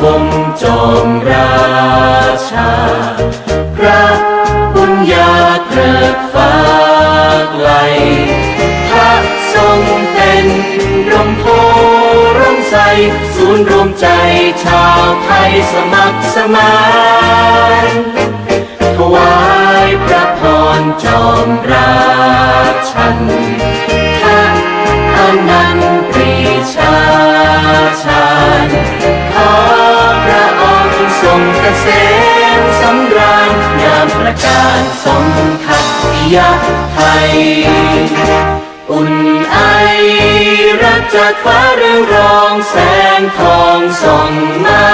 คมจอมราชา พระบุญญาเกริกฟ้าไกลพระทรงเป็นร่มโพร่มใส ศูนย์รวมใจชาวไทยสมัครสมานถวายพระพรจอมราชัน ประกาศสมคัตยไทย อุ่นไอรักจากฟ้าเรืองรองแสงทองส่องมา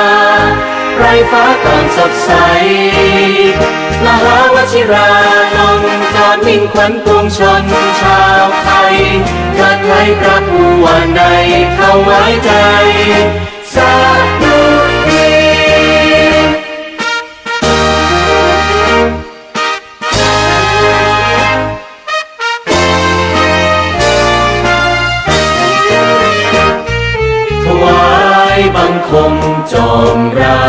ไรฟ้าก่อนสดใส มหาวชิราลงกอดมิ่งขวัญปวงชนชาวไทยเกิดไทยพระผู้วันใดเข้าไว้ใจสา วายบังคมจอมรา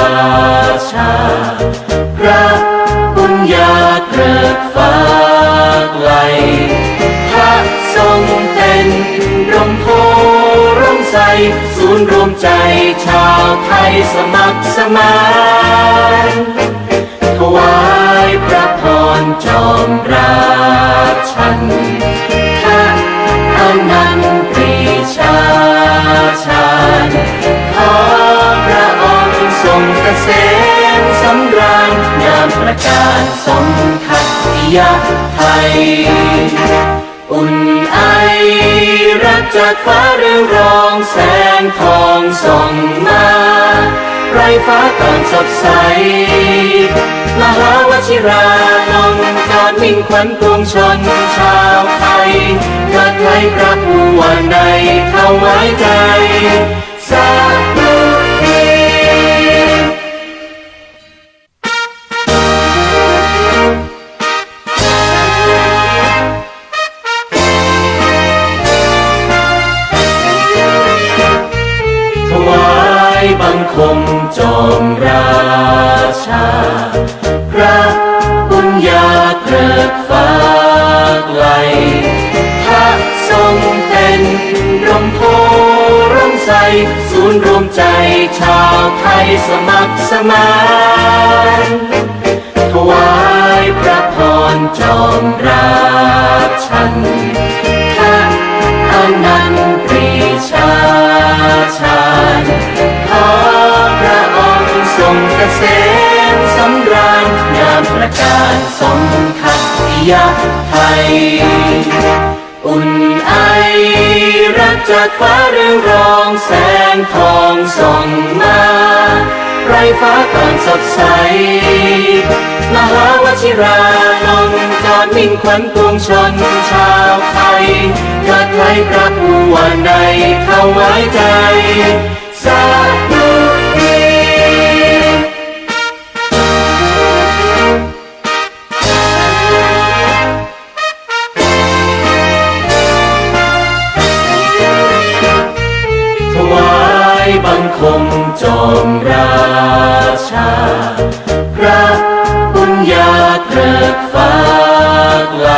ชา พระบุญญาเกริกฟ้าไกลพระทรงเป็นร่มโพร่มใส ศูนย์รวมใจชาวไทยสมัครสมานถวายพระพรจอมรา เกษมสำราญยามประกาศสมคัตยไทย อุ่นไอรักจากฟ้าเรืองรองแสงทองส่องมา ไรฟ้าก่อนสดใส มหาวชิราลงกอดมิ่งขวัญปวงชนชาวไทยเกิดไทยพระผู้วันใดเข้าไว้ใจายบังคมจอมราชา พระบุญญาเกริกฟ้าไกลพระทรงเป็นร่มโพร่มใส ศูนย์รวมใจชาวไทยสมัครสมานถวายพระพรจอมราชัน งค์ทรงเกษมสำราญยามประกาศสมคัตยไทย อุ่นไอรักจากฟ้าเรืองรองแสงทองส่องมา ไรฟ้าก่อนสดใส มหาวชิราลงกอดมิ่งขวัญปวงชนชาวไทยเกิดไทยพระผู้วันใดเข้าไว้ใจสาธุ จอมราชา พระบุญญาเกริกฟ้าไกล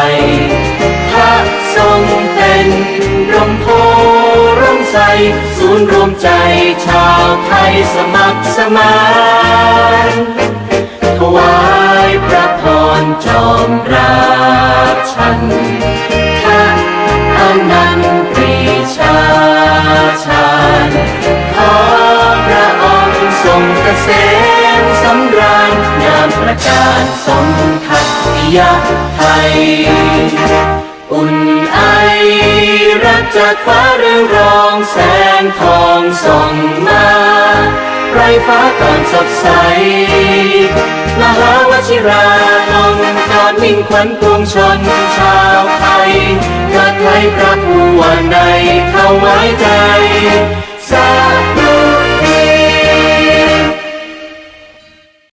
พระทรงเป็นร่มโพร่มใส ศูนย์รวมใจชาวไทยสมัครสมานถวายพระพรจอมรา ยามประกาศสมคัตยไทย อุ่นไอรักจากฟ้าเรืองรองแสงทองส่องมา ไรฟ้าก่อนสดใส มหาวชิราลงกอดมิ่งขวัญปวงชนชาวไทยเกิดไทยพระผู้วันใดเข้าไว้ใจส